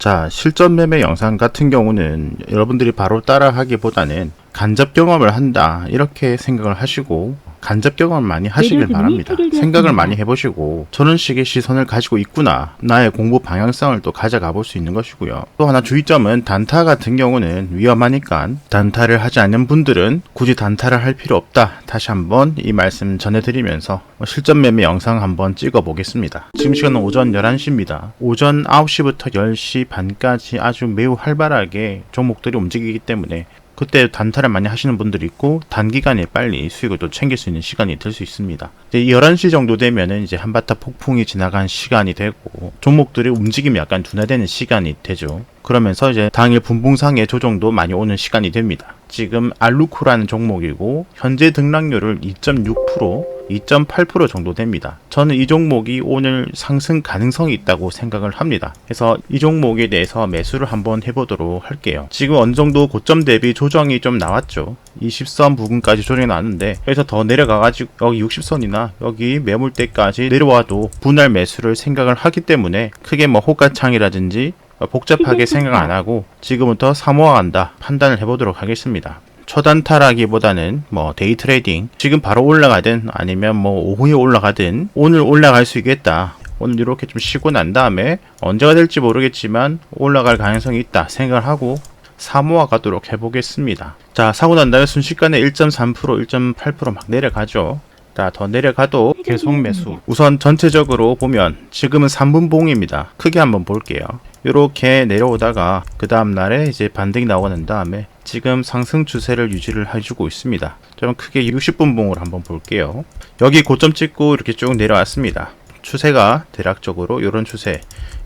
자, 실전 매매 영상 같은 경우는 여러분들이 바로 따라 하기보다는 간접 경험을 한다. 이렇게 생각을 하시고 간접 경험을 많이 하시길 바랍니다. 생각을 많이 해보시고 저런 식의 시선을 가지고 있구나. 나의 공부 방향성을 또 가져가 볼 수 있는 것이고요. 또 하나 주의점은 단타 같은 경우는 위험하니까 단타를 하지 않는 분들은 굳이 단타를 할 필요 없다. 다시 한번 이 말씀 전해드리면서 실전 매매 영상 한번 찍어 보겠습니다. 지금 시간은 오전 11시입니다. 오전 9시부터 10시 반까지 아주 매우 활발하게 종목들이 움직이기 때문에 그때 단타를 많이 하시는 분들이 있고 단기간에 빨리 수익을 또 챙길 수 있는 시간이 될 수 있습니다. 이제 11시 정도 되면은 이제 한바타 폭풍이 지나간 시간이 되고 종목들의 움직임이 약간 둔화되는 시간이 되죠. 그러면서 이제 당일 분봉상의 조정도 많이 오는 시간이 됩니다. 지금 알루코라는 종목이고 현재 등락률을 2.6% 2.8% 정도 됩니다. 저는 이 종목이 오늘 상승 가능성이 있다고 생각을 합니다. 그래서 이 종목에 대해서 매수를 한번 해보도록 할게요. 지금 어느 정도 고점 대비 조정이 좀 나왔죠. 20선 부근까지 조정이 나왔는데 그래서 더 내려가가지고 여기 60선이나 여기 매물대까지 내려와도 분할 매수를 생각을 하기 때문에 크게 뭐 호가창이라든지 복잡하게 생각 안 하고 지금부터 사모아간다 판단을 해보도록 하겠습니다. 초단타라기보다는 뭐 데이 트레이딩 지금 바로 올라가든 아니면 뭐 오후에 올라가든 오늘 올라갈 수 있겠다. 오늘 이렇게 좀 쉬고 난 다음에 언제가 될지 모르겠지만 올라갈 가능성이 있다 생각을 하고 사모아 가도록 해보겠습니다. 자 사고 난 다음에 순식간에 1.3% 1.8%막 내려가죠. 자, 더 내려가도 계속 매수. 우선 전체적으로 보면 지금은 3분 봉입니다. 크게 한번 볼게요. 이렇게 내려오다가 그 다음 날에 이제 반등이 나오고 난 다음에 지금 상승 추세를 유지를 해주고 있습니다. 좀 크게 60분 봉으로 한번 볼게요. 여기 고점 찍고 이렇게 쭉 내려왔습니다. 추세가 대략적으로 이런 추세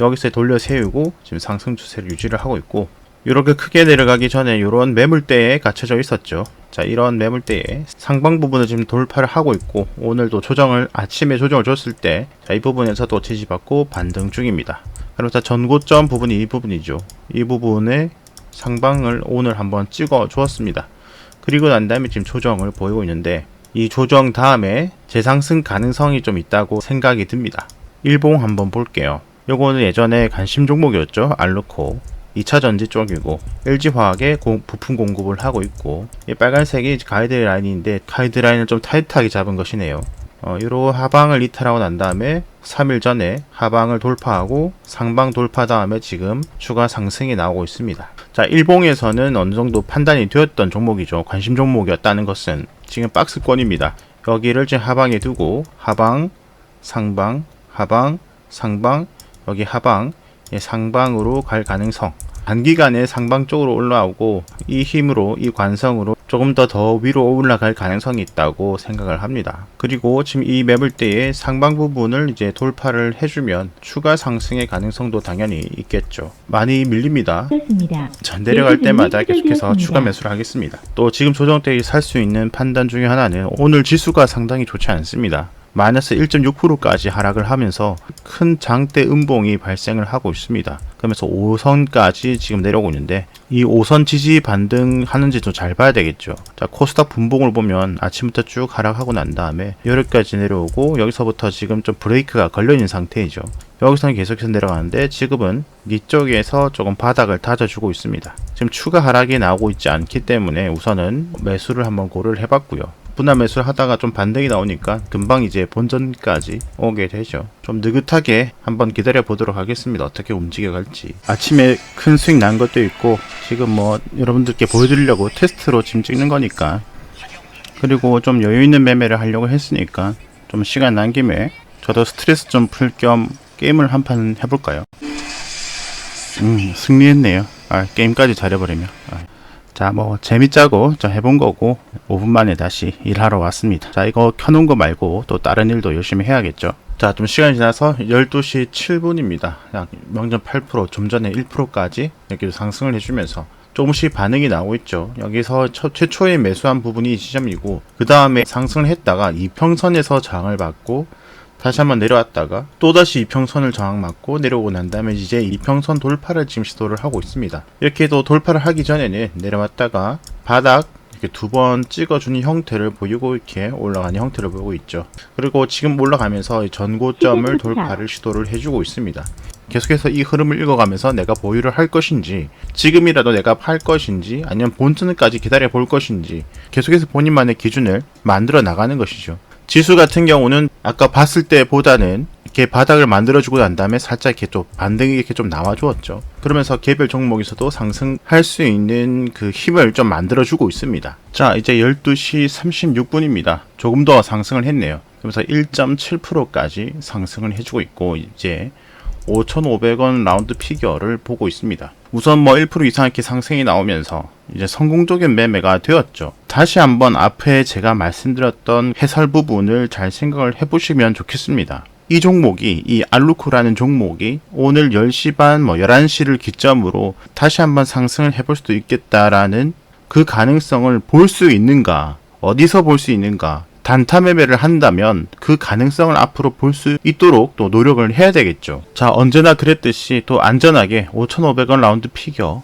여기서 돌려 세우고 지금 상승 추세를 유지를 하고 있고 이렇게 크게 내려가기 전에 이런 매물대에 갇혀져 있었죠. 자, 이런 매물대에 상방 부분을 지금 돌파를 하고 있고 오늘도 조정을 아침에 조정을 줬을 때 자, 이 부분에서도 지지받고 반등 중입니다. 그럼 자 전고점 부분이 이 부분이죠. 이 부분에 상방을 오늘 한번 찍어 주었습니다. 그리고 난 다음에 지금 조정을 보이고 있는데 이 조정 다음에 재상승 가능성이 좀 있다고 생각이 듭니다. 일봉 한번 볼게요. 요거는 예전에 관심 종목이었죠. 알루코. 2차 전지 쪽이고 LG화학에 공- 부품 공급을 하고 있고 이 빨간색이 가이드라인인데 가이드라인을 좀 타이트하게 잡은 것이네요. 어, 요로 하방을 이탈하고 난 다음에 3일 전에 하방을 돌파하고 상방 돌파 다음에 지금 추가 상승이 나오고 있습니다. 자, 일봉에서는 어느 정도 판단이 되었던 종목이죠. 관심 종목이었다는 것은 지금 박스권입니다. 여기를 지금 하방에 두고 하방, 상방, 하방, 상방, 여기 하방, 예, 상방으로 갈 가능성. 단기간에 상방 쪽으로 올라오고 이 힘으로 이 관성으로 조금 더 더 위로 올라갈 가능성이 있다고 생각을 합니다. 그리고 지금 이 매물대의 상방 부분을 이제 돌파를 해주면 추가 상승의 가능성도 당연히 있겠죠. 많이 밀립니다. 습니다 자, 내려갈 때마다 매수주문이 계속해서. 추가 매수를 하겠습니다. 또 지금 조정 때 살 수 있는 판단 중에 하나는 오늘 지수가 상당히 좋지 않습니다. 마이너스 1.6%까지 하락을 하면서 큰 장대 음봉이 발생을 하고 있습니다. 그러면서 5선까지 지금 내려오고 있는데 이 5선 지지 반등하는지도 잘 봐야 되겠죠. 자, 코스닥 분봉을 보면 아침부터 쭉 하락하고 난 다음에 여기까지 내려오고 여기서부터 지금 좀 브레이크가 걸려 있는 상태이죠. 여기서는 계속해서 내려가는데 지금은 이쪽에서 조금 바닥을 다져주고 있습니다. 지금 추가 하락이 나오고 있지 않기 때문에 우선은 매수를 한번 고려를 해봤고요. 분할 매수를 하다가 좀 반등이 나오니까 금방 이제 본전까지 오게 되죠. 좀 느긋하게 한번 기다려 보도록 하겠습니다. 어떻게 움직여 갈지. 아침에 큰 수익 난 것도 있고 지금 뭐 여러분들께 보여드리려고 테스트로 지금 찍는 거니까 그리고 좀 여유 있는 매매를 하려고 했으니까 좀 시간 난 김에 저도 스트레스 좀 풀 겸 게임을 한 판 해볼까요? 음 승리했네요. 아 게임까지 잘해버리면. 아. 자, 뭐 재밌자고 저 해본 거고 5분 만에 다시 일하러 왔습니다. 자, 이거 켜놓은 거 말고 또 다른 일도 열심히 해야겠죠. 자, 좀 시간이 지나서 12시 7분입니다. 약 0.8%, 좀 전에 1%까지 여기도 상승을 해주면서 조금씩 반응이 나오고 있죠. 여기서 첫, 최초에 매수한 부분이 이 지점이고 그 다음에 상승을 했다가 이평선에서 저항을 받고 다시 한번 내려왔다가 또다시 이평선을 저항 맞고 내려오고 난 다음에 이제 이평선 돌파를 지금 시도를 하고 있습니다. 이렇게 또 돌파를 하기 전에는 내려왔다가 바닥 이렇게 두 번 찍어주는 형태를 보이고 이렇게 올라가는 형태를 보이고 있죠. 그리고 지금 올라가면서 이 전고점을. 돌파를 시도를 해주고 있습니다. 계속해서 이 흐름을 읽어가면서 내가 보유를 할 것인지 지금이라도 내가 팔 것인지 아니면 본전까지 기다려 볼 것인지 계속해서 본인만의 기준을 만들어 나가는 것이죠. 지수 같은 경우는 아까 봤을 때보다는 이렇게 바닥을 만들어주고 난 다음에 살짝 이렇게 좀 반등이 이렇게 좀 나와주었죠. 그러면서 개별 종목에서도 상승할 수 있는 그 힘을 좀 만들어주고 있습니다. 자, 이제 12시 36분입니다. 조금 더 상승을 했네요. 그러면서 1.7%까지 상승을 해주고 있고 이제 5,500원 라운드 피겨를 보고 있습니다. 우선 뭐 1% 이상 이렇게 상승이 나오면서 이제 성공적인 매매가 되었죠. 다시 한번 앞에 제가 말씀드렸던 해설 부분을 잘 생각을 해보시면 좋겠습니다. 이 종목이 이 알루코라는 종목이 오늘 10시 반 뭐 11시를 기점으로 다시 한번 상승을 해볼 수도 있겠다라는 그 가능성을 볼 수 있는가 어디서 볼 수 있는가 단타 매매를 한다면 그 가능성을 앞으로 볼 수 있도록 또 노력을 해야 되겠죠. 자, 언제나 그랬듯이 또 안전하게 5,500원 라운드 피겨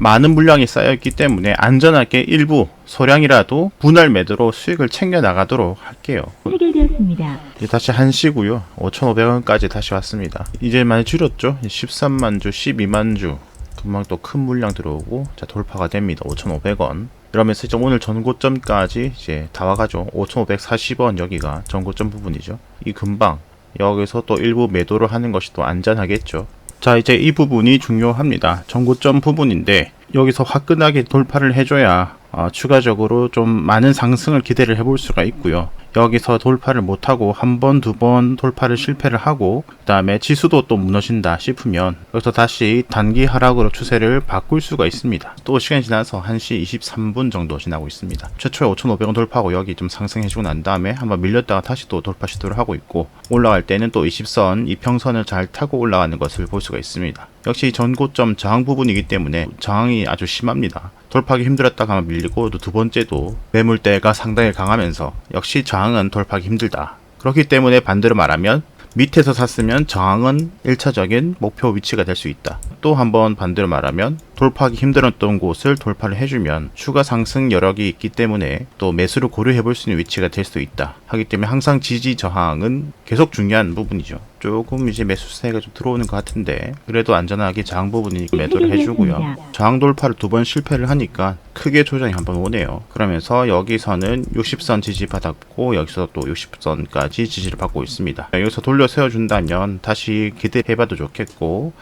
많은 물량이 쌓여있기 때문에 안전하게 일부 소량이라도 분할 매도로 수익을 챙겨 나가도록 할게요. 해결되었습니다. 이제 다시 1시고요. 5,500원까지 다시 왔습니다. 이제 많이 줄였죠. 13만 주, 12만 주. 금방 또 큰 물량 들어오고 자 돌파가 됩니다. 5,500원. 이러면서 이제 오늘 전고점까지 이제 다 와가죠. 5,540원 여기가 전고점 부분이죠. 이 금방 여기서 또 일부 매도를 하는 것이 또 안전하겠죠. 자 이제 이 부분이 중요합니다. 전고점 부분인데 여기서 화끈하게 돌파를 해줘야 어, 추가적으로 좀 많은 상승을 기대를 해볼 수가 있고요. 여기서 돌파를 못하고 한 번, 두 번 돌파를 실패를 하고 그 다음에 지수도 또 무너진다 싶으면 여기서 다시 단기 하락으로 추세를 바꿀 수가 있습니다. 또 시간이 지나서 1시 23분 정도 지나고 있습니다. 최초에 5,500원 돌파하고 여기 좀 상승해주고 난 다음에 한번 밀렸다가 다시 또 돌파 시도를 하고 있고 올라갈 때는 또 20선, 이평선을 잘 타고 올라가는 것을 볼 수가 있습니다. 역시 전고점 저항 부분이기 때문에 저항이 아주 심합니다. 돌파하기 힘들었다가 밀리고 또 두 번째도 매물대가 상당히 강하면서 역시 저항은 돌파하기 힘들다. 그렇기 때문에 반대로 말하면 밑에서 샀으면 저항은 1차적인 목표 위치가 될 수 있다. 또 한번 반대로 말하면 돌파하기 힘들었던 곳을 돌파를 해주면 추가 상승 여력이 있기 때문에 또 매수를 고려해 볼 수 있는 위치가 될 수 있다. 하기 때문에 항상 지지 저항은 계속 중요한 부분이죠. 조금 이제 매수 세가 좀 들어오는 것 같은데 그래도 안전하게 저항 부분이니까 매도를 해주고요. 저항 돌파를 두 번 실패를 하니까 크게 조정이 한번 오네요. 그러면서 여기서는 60선 지지 받았고 여기서 또 60선까지 지지를 받고 있습니다. 여기서 돌려 세워준다면 다시 기대해봐도 좋겠고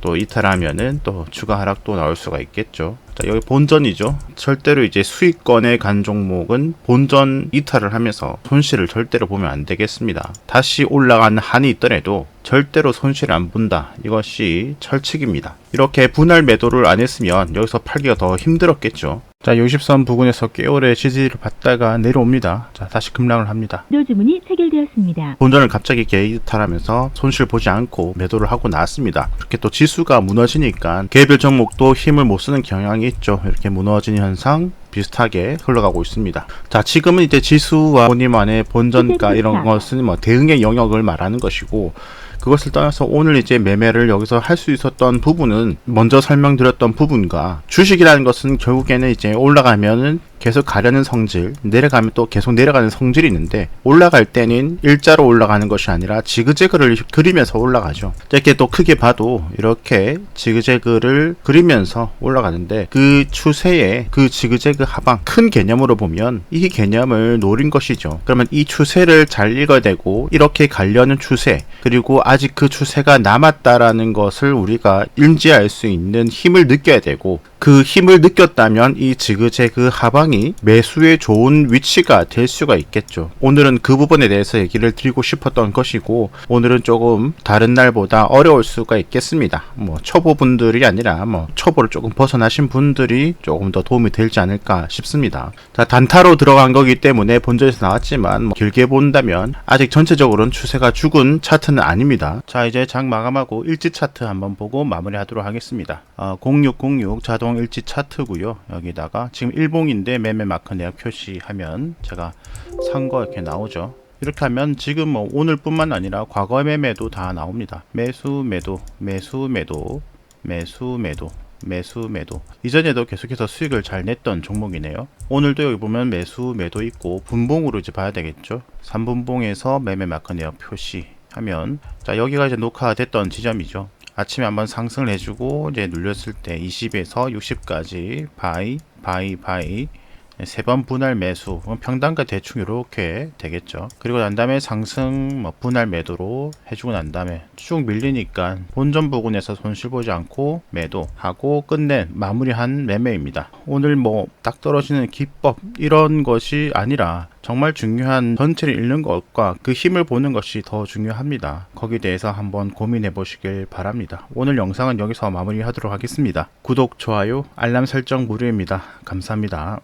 또 이탈하면은 또 추가 하락도 나올 수가 있겠죠. 자, 여기 본전이죠. 절대로 이제 수익권에 간 종목은 본전 이탈을 하면서 손실을 절대로 보면 안 되겠습니다. 다시 올라가는 한이 있더라도 절대로 손실 안 본다. 이것이 철칙입니다. 이렇게 분할 매도를 안 했으면 여기서 팔기가 더 힘들었겠죠. 자, 60선 부근에서 꽤 오래 지지를 받다가 내려옵니다. 자, 다시 급락을 합니다. 도 주문이 체결되었습니다. 본전을 갑자기 개이탈하면서 손실 보지 않고 매도를 하고 나왔습니다. 이렇게 또 지수가 무너지니까 개별 종목도 힘을 못 쓰는 경향이 있죠. 이렇게 무너지는 현상 비슷하게 흘러가고 있습니다. 자, 지금은 이제 지수와 본인만의 본전가 이런 것은 뭐 대응의 영역을 말하는 것이고 그것을 떠나서 오늘 이제 매매를 여기서 할 수 있었던 부분은 먼저 설명드렸던 부분과 주식이라는 것은 결국에는 이제 올라가면은 계속 가려는 성질, 내려가면 또 계속 내려가는 성질이 있는데 올라갈 때는 일자로 올라가는 것이 아니라 지그재그를 그리면서 올라가죠. 이렇게 또 크게 봐도 이렇게 지그재그를 그리면서 올라가는데 그 추세에 그 지그재그 하방 큰 개념으로 보면 이 개념을 노린 것이죠. 그러면 이 추세를 잘 읽어내고 이렇게 가려는 추세 그리고 아직 그 추세가 남았다라는 것을 우리가 인지할 수 있는 힘을 느껴야 되고 그 힘을 느꼈다면 이 지그재그 하방이 매수에 좋은 위치가 될 수가 있겠죠. 오늘은 그 부분에 대해서 얘기를 드리고 싶었던 것이고 오늘은 조금 다른 날보다 어려울 수가 있겠습니다. 뭐 초보분들이 아니라 뭐 초보를 조금 벗어나신 분들이 조금 더 도움이 되지 않을까 싶습니다. 자 단타로 들어간 거기 때문에 본전에서 나왔지만 뭐 길게 본다면 아직 전체적으로는 추세가 죽은 차트는 아닙니다. 자 이제 장 마감하고 일지 차트 한번 보고 마무리하도록 하겠습니다. 어, 0606 자동 일지 차트고요. 여기다가 지금 일봉인데 매매 마크 내역 표시하면 제가 산 거 이렇게 나오죠. 이렇게 하면 지금 뭐 오늘 뿐만 아니라 과거 매매도 다 나옵니다. 매수 매도 매수 매도 매수 매도 매수 매도 이전에도 계속해서 수익을 잘 냈던 종목이네요 오늘도 여기 보면 매수 매도 있고 분봉으로 이제 봐야 되겠죠 3분봉에서 매매 마크 내역 표시 하면 자 여기가 이제 녹화됐던 지점이죠 아침에 한번 상승을 해주고 이제 눌렸을 때 20에서 60까지 바이 바이 바이 세번 분할 매수 평단가 대충 이렇게 되겠죠 그리고 난 다음에 상승 뭐 분할 매도로 해주고 난 다음에 쭉 밀리니까 본전 부근에서 손실 보지 않고 매도하고 끝낸 마무리한 매매입니다 오늘 뭐 딱 떨어지는 기법 이런 것이 아니라 정말 중요한 전체를 읽는 것과 그 힘을 보는 것이 더 중요합니다. 거기에 대해서 한번 고민해 보시길 바랍니다. 오늘 영상은 여기서 마무리하도록 하겠습니다. 구독, 좋아요, 알람 설정 무료입니다. 감사합니다.